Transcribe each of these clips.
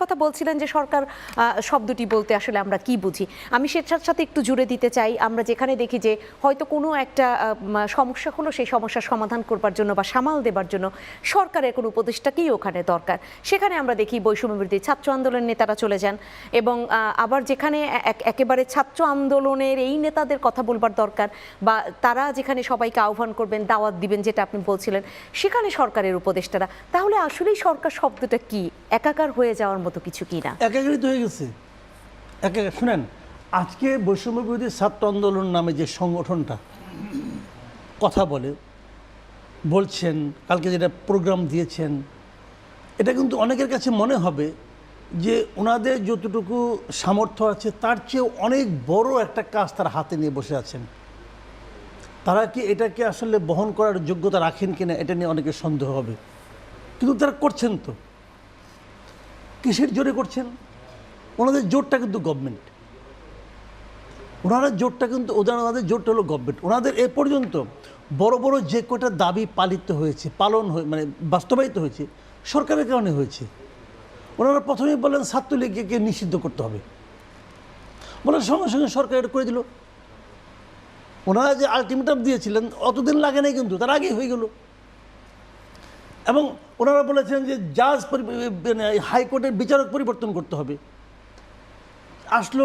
কথা বলছিলেন যে সরকার শব্দটি বলতে আসলে আমরা কি বুঝি। আমি সেটার সাথে একটু জুড়ে দিতে চাই। আমরা যেখানে দেখি যে হয়তো কোনো একটা সমস্যা হলো সেই সমস্যার সমাধান করবার জন্য বা সামাল দেবার জন্য সরকারের কোনো উপদেষ্টাকেই ওখানে দরকার। সেখানে আমরা দেখি বৈষম্য বিরোধী ছাত্র আন্দোলনের নেতারা চলে যান এবং আবার যেখানে এক- একেবারে ছাত্র আন্দোলনের এই নেতাদের কথা বলবার দরকার বা তারা যেখানে সবাইকে আহ্বান করবেন, দাওয়াত দিবেন যেটা আপনি বলছিলেন, সেখানে সরকারের উপদেষ্টারা। তাহলে আসলেই সরকার শব্দটা কি? একাকার হয়ে যাওয়ার মতো কিছু কি না একাকারিত হয়ে গেছে। শুনেন, আজকে বৈষম্য বিরোধী ছাত্র আন্দোলন নামে যে সংগঠনটা কথা বলে, বলছেন, কালকে যেটা প্রোগ্রাম দিয়েছেন, এটা কিন্তু অনেকের কাছে মনে হবে যে ওনাদের যতটুকু সামর্থ্য আছে, তার চেয়েও অনেক বড় একটা কাজ তারা হাতে নিয়ে বসে আছেন। তারা কি এটাকে আসলে বহন করার যোগ্যতা রাখেন কিনা, এটা নিয়ে অনেকের সন্দেহ হবে। কিন্তু তারা করছেন তো। কিসের জোরে করছেন? ওনাদের জোরটা কিন্তু গভর্নমেন্ট ওনারা জোরটা কিন্তু, ওদের ওনাদের জোরটা হলো গভর্নমেন্ট ওনাদের এ পর্যন্ত বড় বড় যে কটা দাবি পালিত হয়েছে, পালন হয়ে মানে বাস্তবায়িত হয়েছে, সরকারের কারণে হয়েছে। ওনারা প্রথমেই বলেন ছাত্রলীগকে নিষিদ্ধ করতে হবে। বলে সঙ্গে সঙ্গে সরকার এটা করে দিল। ওনারা যে আলটিমেটাম দিয়েছিলেন, অতদিন লাগে নাই কিন্তু, তার আগেই হয়ে গেল। এবং ওনারা বলেছেন যে জাজ মানে হাইকোর্টের বিচারক পরিবর্তন করতে হবে। আসলো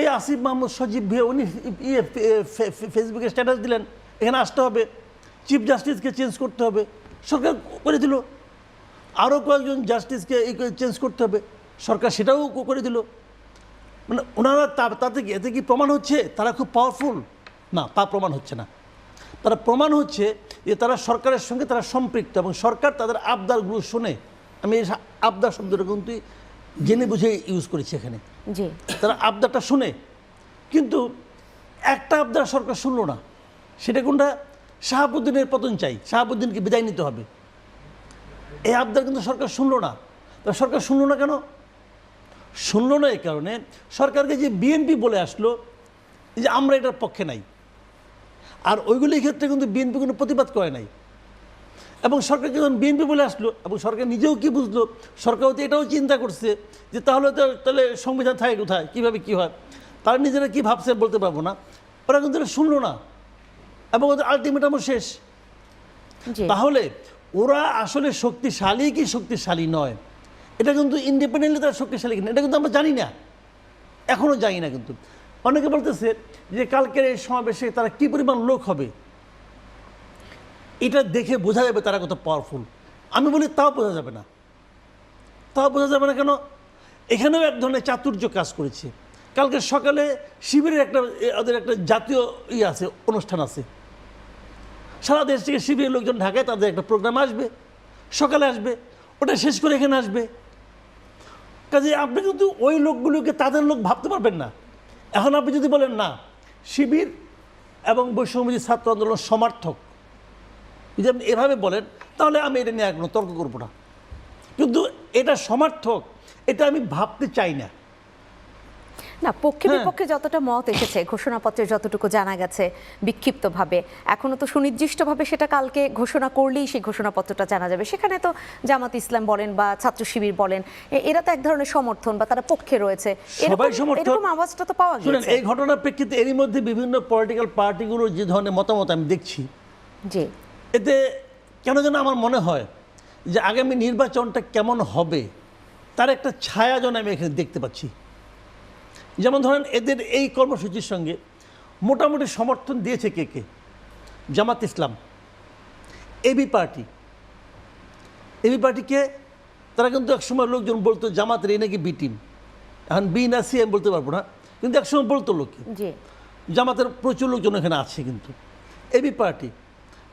এই আসিফ মাহমুদ সজীব ভিয়ে উনি ইয়ে ফেসবুকে স্ট্যাটাস দিলেন, এখানে আসতে হবে, চিফ জাস্টিসকে চেঞ্জ করতে হবে, সরকার করে দিল। আরও কয়েকজন জাস্টিসকে এই চেঞ্জ করতে হবে, সরকার সেটাও করে দিল। মানে ওনারা তাতে এতে কি প্রমাণ হচ্ছে? তারা খুব পাওয়ারফুল না, তা প্রমাণ হচ্ছে না। তারা প্রমাণ হচ্ছে যে তারা সরকারের সঙ্গে তারা সম্পৃক্ত এবং সরকার তাদের আবদারগুলো শুনে আমি এই আবদার শব্দটা কিন্তু জেনে বুঝে ইউজ করেছি এখানে। তারা আবদারটা শুনে কিন্তু একটা আবদার সরকার শুনলো না সেটা কোনটা? শাহাবুদ্দিনের পতন চাই শাহাবুদ্দিনকে বিদায় নিতে হবে। এই আবদার কিন্তু সরকার শুনলো না। তা সরকার শুনলো না কেন? শুনলো না এই কারণে সরকারকে যে বিএনপি বলে আসলো যে আমরা এটার পক্ষে নাই। আর ওইগুলির ক্ষেত্রে কিন্তু বিএনপি কোনো প্রতিবাদ করে নাই। এবং সরকার যখন বিএনপি বলে আসলো এবং সরকার নিজেও কি বুঝলো সরকার তো এটাও চিন্তা করছে যে তাহলে তো তাহলে সংবিধান থাকে কোথায় কীভাবে কী হয়? তারা নিজেরা কী ভাবছে বলতে পারব না। ওরা কিন্তু এটা শুনলো না। এবং ওদের আলটিমেটামও শেষ। তাহলে ওরা আসলে শক্তিশালী কি শক্তিশালী নয়? এটা কিন্তু ইন্ডিপেন্ডেন্টলি তারা শক্তিশালী কিনা এটা কিন্তু আমরা জানি না। এখনও জানি না কিন্তু। অনেকে বলতেছে যে কালকের এই সমাবেশে তারা কি পরিমাণ লোক হবে? এটা দেখে বোঝা যাবে তারা কত পাওয়ারফুল আমি বলি তাও বোঝা যাবে না। তাও বোঝা যাবে না কেন? এখানেও এক ধরনের চাতুর্য কাজ করেছে। কালকে সকালে শিবিরের একটা, ওদের একটা জাতীয় ইয়ে আছে, অনুষ্ঠান আছে। সারা দেশ থেকে শিবিরের লোকজন ঢাকায় তাদের একটা প্রোগ্রাম আসবে। সকালে আসবে, ওটা শেষ করে এখানে আসবে। কাজে আপনি কিন্তু ওই লোকগুলোকে তাদের লোক ভাবতে পারবেন না। এখন আপনি যদি বলেন, না, শিবির এবং বৈষম্যজী ছাত্র আন্দোলন সমর্থক। যদি আপনি এভাবে বলেন, তাহলে আমি এটা নিয়ে কোনো তর্ক করব না। কিন্তু এটা সমর্থক, এটা আমি ভাবতে চাই না। না পক্ষে হ্যাঁ। বিপক্ষে যতটা মত এসেছে ঘোষণাপত্রে যতটুকু জানা গেছে বিক্ষিপ্তভাবে এখনও তো সুনির্দিষ্টভাবে সেটা কালকে ঘোষণা করলেই সেই ঘোষণাপত্রটা জানা যাবে। সেখানে তো জামাত ইসলাম বলেন বা ছাত্র শিবির বলেন এরা তো এক ধরনের সমর্থন বা তারা পক্ষে রয়েছে। এরকম-। আওয়াজটা তো পাওয়া গেছে এই ঘটনার প্রেক্ষিতে এরই মধ্যে বিভিন্ন পলিটিক্যাল পার্টিগুলোর যে ধরনের মতামত আমি দেখছি জি। এতে কেন যেন আমার মনে হয় যে আগামী নির্বাচনটা কেমন হবে তার একটা ছায়া যেন আমি এখানে দেখতে পাচ্ছি। যেমন ধরেন এদের এই কর্মসূচির সঙ্গে মোটামুটি সমর্থন দিয়েছে কে কে? Jamaat Islam AB party. AB পার্টিকে তারা কিন্তু একসময় লোকজন বলতো জামাতের এই নাকি বি টিম এখন বি না সি আমি বলতে পারব না কিন্তু একসময় বলতো লোকে। জামাতের প্রচুর লোকজন এখানে আছে কিন্তু। এবি পার্টি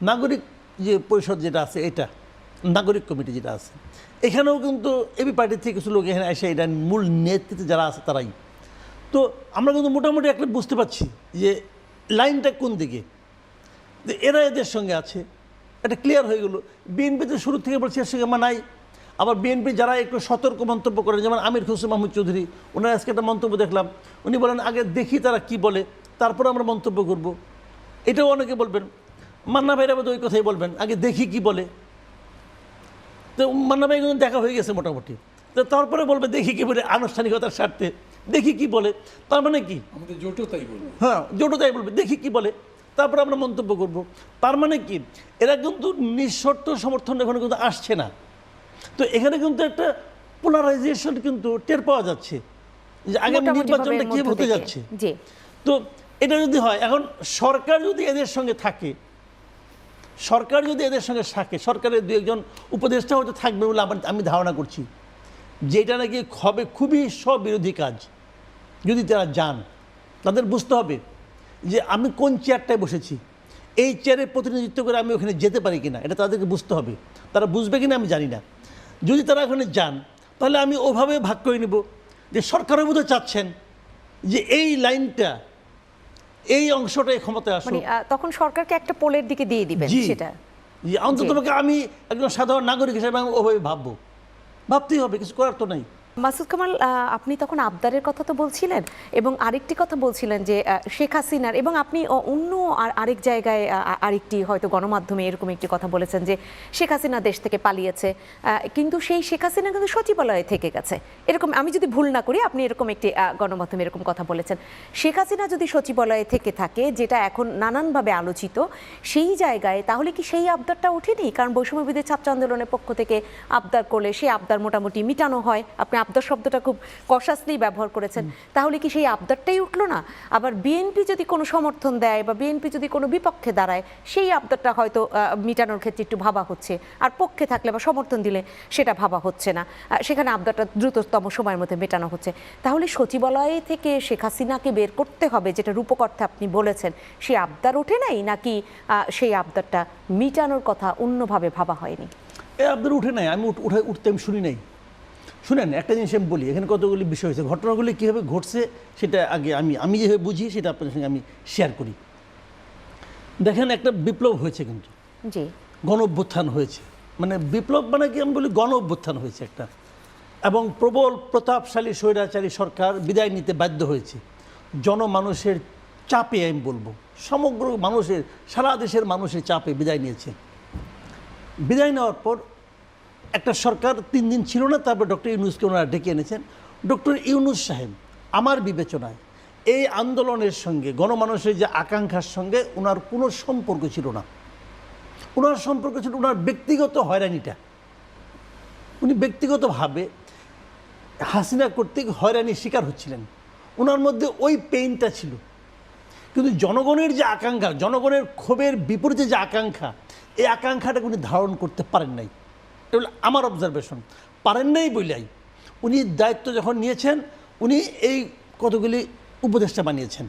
নাগরিক যে পরিষদ যেটা আছে এটা নাগরিক কমিটি যেটা আছে এখানেও কিন্তু এবি পার্টি থেকে কিছু লোক এখানে এসে এটা মূল নেতৃত্বে যারা আছে তারাই। তো আমরা কিন্তু মোটামুটি একটা বুঝতে পারছি যে লাইনটা কোন দিকে। এরা এদের সঙ্গে আছে, এটা ক্লিয়ার হয়ে গেলো। বিএনপিতে শুরু থেকে বলছে, এর সঙ্গে মানাই আবার বিএনপি যারা একটু সতর্ক মন্তব্য করেন, যেমন আমির হোসেন মাহমুদ চৌধুরী, ওনার আজকে একটা মন্তব্য দেখলাম। উনি বলেন, আগে দেখি তারা কি বলে, তারপর আমরা মন্তব্য করব। এটাও অনেকে বলবেন। মান্না ভাইরা বোধ ওই কথাই বলবেন, আগে দেখি কি বলে। তো মান্না ভাই দেখা হয়ে গেছে মোটামুটি। তো তারপরে বলবে, দেখি কি বলে আনুষ্ঠানিকতার স্বার্থে। দেখি কি বলে। তার মানে কি? আমাদের জোটও তাই বলব। হ্যাঁ জোটো তাই বলবে। দেখি কি বলে। তারপরে আমরা মন্তব্য করব। তার মানে কি? এরা কিন্তু নিঃশর্ত সমর্থন এখানে কিন্তু আসছে না। তো এখানে কিন্তু একটা পোলারাইজেশন কিন্তু টের পাওয়া যাচ্ছে। যে আগামী নির্বাচনটা কি হতে যাচ্ছে? তো এটা যদি হয় এখন সরকার যদি এদের সঙ্গে থাকে সরকার যদি এদের সঙ্গে থাকে সরকারের দু একজন উপদেষ্টা হয়তো থাকবে বলে আমি ধারণা করছি। যেটা নাকি হবে খুবই স্ববিরোধী কাজ যদি তারা যান। তাদের বুঝতে হবে যে আমি কোন চেয়ারটায় বসেছি এই চেয়ারে প্রতিনিধিত্ব করে আমি ওখানে যেতে পারি কিনা এটা তাদেরকে বুঝতে হবে। তারা বুঝবে কিনা আমি জানি না। যদি তারা ওখানে যান তাহলে আমি ওভাবে ভাগ করে নেব যে সরকারের মধ্যে চাচ্ছেন যে এই লাইনটা এই অংশটাই ক্ষমতায় আসুক। মানে তখন সরকারকে একটা পোলের দিকে দিয়ে দিবেন সেটা। অন্তত আমি একজন সাধারণ নাগরিক হিসেবে আমি ওভাবে ভাববো। ভাবতেই হবে কিছু করার তো নাই। মাসুদ কামাল আপনি তখন আবদারের কথা তো বলছিলেন এবং আরেকটি কথা বলছিলেন যে শেখ হাসিনার এবং আপনি অন্য আর আরেক জায়গায় আরেকটি হয়তো গণমাধ্যমে এরকম একটি কথা বলেছেন যে, শেখ হাসিনা দেশ থেকে পালিয়েছে কিন্তু সেই শেখ হাসিনা কিন্তু সচিবালয়ে থেকে গেছে। এরকম আমি যদি ভুল না করি, আপনি এরকম একটি গণমাধ্যমে এরকম কথা বলেছেন। শেখ হাসিনা যদি সচিবালয়ে থেকে থাকে, যেটা এখন নানানভাবে আলোচিত, সেই জায়গায় তাহলে কি সেই আবদারটা ওঠেনি? কারণ বৈষম্যবিধি ছাত্র আন্দোলনের পক্ষ থেকে আবদার করলে সেই আবদার মোটামুটি মিটানো হয়। আপনি আবদার শব্দটা খুব কষাসলি ব্যবহার করেছেন। তাহলে কি সেই আবদারটাই উঠল না? আবার বিএনপি যদি কোনো সমর্থন দেয় বা বিএনপি যদি কোনো বিপক্ষে দাঁড়ায় সেই আবদারটা হয়তো মিটানোর ক্ষেত্রে একটু ভাবা হচ্ছে। আর পক্ষে থাকলে বা সমর্থন দিলে সেটা ভাবা হচ্ছে না। সেখানে আবদারটা দ্রুততম সময়ের মধ্যে মেটানো হচ্ছে। তাহলে সচিবালয় থেকে শেখ হাসিনাকে বের করতে হবে যেটা রূপকর্থে আপনি বলেছেন সেই আবদার ওঠে নাই নাকি সেই আবদারটা মিটানোর কথা অন্যভাবে ভাবা হয়নি? এ আপনার উঠে নাই আমি উঠে উঠতে আমি শুনি নাই। শুনেন একটা জিনিস আমি বলি এখানে কতগুলি বিষয় হয়েছে ঘটনাগুলি কীভাবে ঘটছে সেটা আগে আমি আমি যেভাবে বুঝি সেটা আপনাদের সঙ্গে আমি শেয়ার করি। দেখেন একটা বিপ্লব হয়েছে কিন্তু। জি। গণ অভ্যুত্থান হয়েছে। মানে বিপ্লব মানে কি? আমি বলি গণ অভ্যুত্থান হয়েছে একটা। এবং প্রবল প্রতাপশালী স্বৈরাচারী সরকার বিদায় নিতে বাধ্য হয়েছে। জনমানুষের চাপে আমি বলব সমগ্র মানুষের সারা দেশের মানুষের চাপে বিদায় নিয়েছে। বিদায় নেওয়ার পর একটা সরকার তিন দিন ছিল না, তারপর ডক্টর ইউনুসকে ওনারা ডেকে এনেছেন। ডক্টর ইউনুস সাহেব, আমার বিবেচনায় এই আন্দোলনের সঙ্গে, গণমানুষের যে আকাঙ্ক্ষার সঙ্গে ওনার কোনো সম্পর্ক ছিল না। ওনার সম্পর্ক ছিল, ওনার ব্যক্তিগত হয়রানিটা। উনি ব্যক্তিগতভাবে হাসিনা কর্তৃক হয়রানির শিকার হচ্ছিলেন। ওনার মধ্যে ওই পেইনটা ছিল। কিন্তু জনগণের যে আকাঙ্ক্ষা, জনগণের ক্ষোভের বিপরীতে যে আকাঙ্ক্ষা, এই আকাঙ্ক্ষাটাকে উনি ধারণ করতে পারেন নাই। এটা হলো আমার অবজারভেশন পারেন নাই বলেই উনি দায়িত্ব যখন নিয়েছেন উনি এই কতগুলি উপদেষ্টা বানিয়েছেন।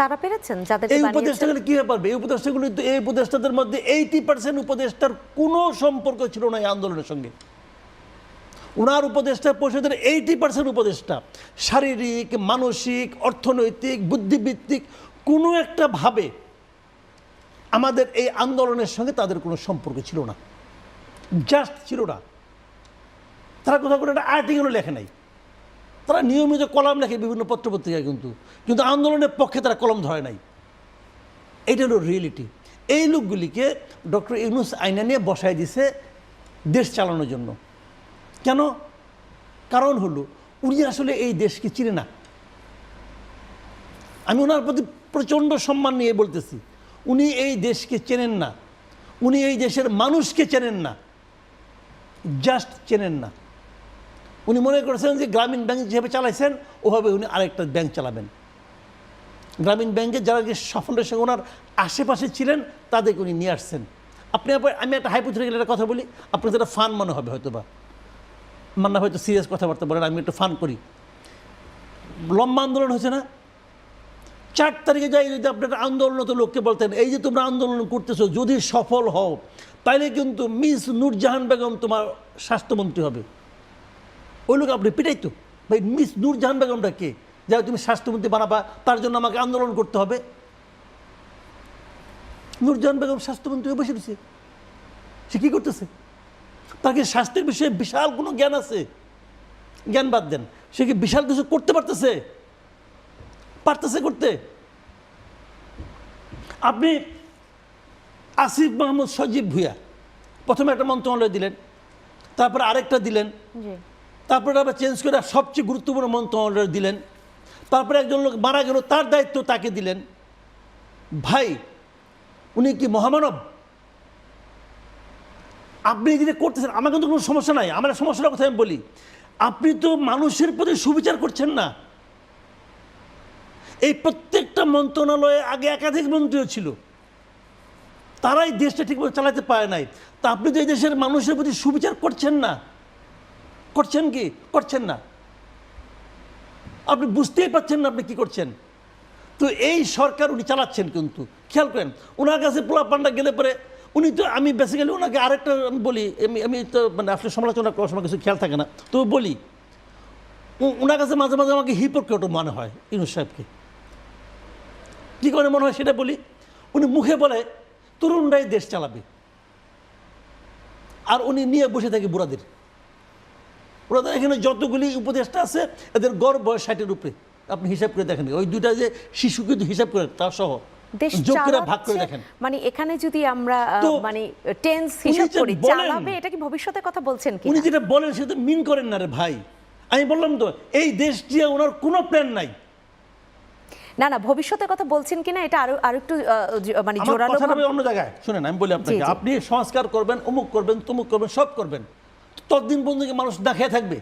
তারা পেরেছেন যাদের এই উপদেষ্টাগুলো কীভাবে পারবে এই উপদেষ্টাগুলি তো এই উপদেষ্টাদের মধ্যে এইটি পার্সেন্ট উপদেষ্টার কোনো সম্পর্ক ছিল না এই আন্দোলনের সঙ্গে। ওনার উপদেষ্টা পরিষদের এইটি পার্সেন্ট উপদেষ্টা। শারীরিক মানসিক অর্থনৈতিক বুদ্ধিভিত্তিক কোনো একটা ভাবে আমাদের এই আন্দোলনের সঙ্গে তাদের কোনো সম্পর্ক ছিল না। জাস্ট ছিল না তারা কোথাও কোনো একটা আর্টিকেলও লেখে নাই। তারা নিয়মিত কলাম লেখে বিভিন্ন পত্রপত্রিকায় কিন্তু। কিন্তু আন্দোলনের পক্ষে তারা কলম ধরে নাই। এটা হলো রিয়েলিটি এই লোকগুলিকে ডক্টর ইউনুস আইনা নিয়ে বসায় দিছে দেশ চালানোর জন্য। কেন? কারণ হলো, উনি আসলে এই দেশকে চিনে না। আমি ওনার প্রতি প্রচণ্ড সম্মান নিয়ে বলতেছি। উনি এই দেশকে চেনেন না। উনি এই দেশের মানুষকে চেনেন না। জাস্ট চেনেন না। উনি মনে করেছেন যে গ্রামীণ ব্যাংক যেভাবে চালাইছেন, ওভাবে উনি আরেকটা ব্যাংক চালাবেন। গ্রামীণ ব্যাংকে যারা যে সাফল্যের সঙ্গে ওনার আশেপাশে ছিলেন, তাদেরকে উনি নিয়ে আসছেন। আপনি আবার, আমি একটা হাইপোথেটিক্যাল একটা কথা বলি, আপনার যেটা ফান মনে হবে হয়তো বা মান্না হয়তো সিরিয়াস কথাবার্তা বলেন, আমি একটু ফান করি। লম্বা আন্দোলন হয়েছে না? চার তারিখে যাই যদি আপনি একটা আন্দোলনত লোককে বলতেন, এই যে তোমরা আন্দোলন করতেছো, যদি সফল হও, তাইলে কিন্তু মিস নূরজাহান বেগম তোমার স্বাস্থ্যমন্ত্রী হবে। ওই লোক আপনি পিটাই তো ভাই, মিস নূরজাহান বেগমটা কে? যা তুমি স্বাস্থ্যমন্ত্রী বানাবা, তার জন্য আমাকে আন্দোলন করতে হবে। নূরজাহান বেগম স্বাস্থ্যমন্ত্রী বসে রয়েছে। সে কী করতেছে? তার কি স্বাস্থ্যের বিষয়ে বিশাল কোনো জ্ঞান আছে? জ্ঞান বাদ দেন। সে কি বিশাল কিছু করতে পারতেছে? পারতেছে করতে। আপনি আসিফ মাহমুদ সজীব ভুইয়া প্রথমে একটা মন্ত্রণালয় দিলেন তারপরে আরেকটা দিলেন তারপরে আবার চেঞ্জ করে সবচেয়ে গুরুত্বপূর্ণ মন্ত্রণালয় দিলেন তারপরে একজন লোক মারা গেল তার দায়িত্ব তাকে দিলেন। ভাই উনি কি মহামানব? আপনি যেটা করতেছেন আমার কিন্তু কোনো সমস্যা নাই আমার সমস্যার কথা আমি বলি। আপনি তো মানুষের প্রতি সুবিচার করছেন না। এই প্রত্যেকটা মন্ত্রণালয়ে আগে একাধিক মন্ত্রীও ছিল। তারাই দেশটা ঠিকমতো চালাতে পারে নাই। তা আপনি তো এই দেশের মানুষের প্রতি সুবিচার করছেন না। করছেন কি? করছেন না। আপনি বুঝতেই পারছেন না আপনি কি করছেন। তো এই সরকার উনি চালাচ্ছেন কিন্তু। খেয়াল করেন ওনার কাছে পোলা পান্ডা গেলে পরে উনি তো আমি বেসিক্যালি ওনাকে আরেকটা আমি বলি, আমি আমি তো মানে আসলে সমালোচনা করার সময় কিছু খেয়াল থাকে না। তো বলি ওনার কাছে মাঝে মাঝে আমাকে হিপোক্রেট মনে হয়, ইনুস সাহেবকে। কী করে মনে হয় সেটা বলি? উনি মুখে বলে তরুণরাই দেশ চালাবে। আর উনি নিয়ে বসে থাকে বুড়াদের। ওনাদের এখানে যতগুলি উপদেষ্টা আছে এদের গড় বয়স ষাটের উপরে। আপনি হিসাব করে দেখেন ওই দুইটা যে শিশু কিন্তু হিসাব করে তার সহ। দেশ ভাগ করে দেখেন। মানে এখানে যদি আমরা মানে টেন্স হিসাব করি চালাবে এটা কি ভবিষ্যতের কথা বলছেন কি উনি যেটা বলেন সেটা মিন করেন না রে ভাই। আমি বললাম তো এই দেশ নিয়ে ওনার কোনো প্ল্যান নাই। না না ভবিষ্যতের কথা বলছেন কিনা এটা আরও আরও একটু আহ, মানে জোরালো কথা অন্য জায়গায়। শুনেন আমি বলি আপনাকে আপনি সংস্কার করবেন অমুক করবেন তমুক করবেন সব করবেন। ততদিন পর্যন্ত মানুষ না খেয়ে থাকবে?